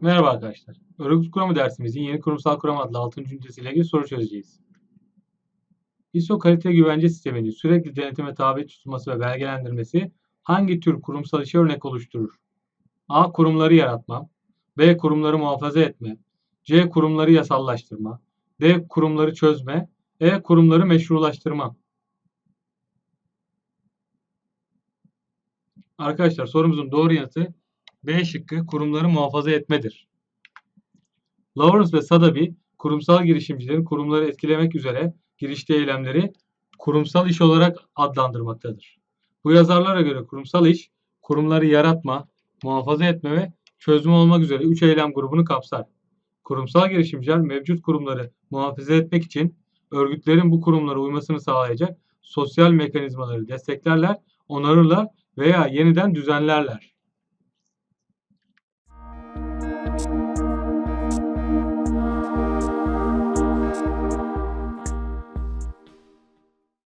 Merhaba arkadaşlar. Örgüt kuramı dersimizin yeni kurumsal kuram adlı 6. ünitesiyle ilgili soru çözeceğiz. ISO kalite güvence sisteminin sürekli denetime tabi tutulması ve belgelendirmesi hangi tür kurumsal işe örnek oluşturur? A. Kurumları yaratma. B. Kurumları muhafaza etme. C. Kurumları yasallaştırma. D. Kurumları çözme. E. Kurumları meşrulaştırma. Arkadaşlar sorumuzun doğru yanıtı B şıkkı kurumları muhafaza etmedir. Lawrence ve Sadaby kurumsal girişimcilerin kurumları etkilemek üzere giriştiği eylemleri kurumsal iş olarak adlandırmaktadır. Bu yazarlara göre kurumsal iş kurumları yaratma, muhafaza etme ve çözme olmak üzere 3 eylem grubunu kapsar. Kurumsal girişimciler mevcut kurumları muhafaza etmek için örgütlerin bu kurumlara uymasını sağlayacak sosyal mekanizmaları desteklerler, onarırlar veya yeniden düzenlerler.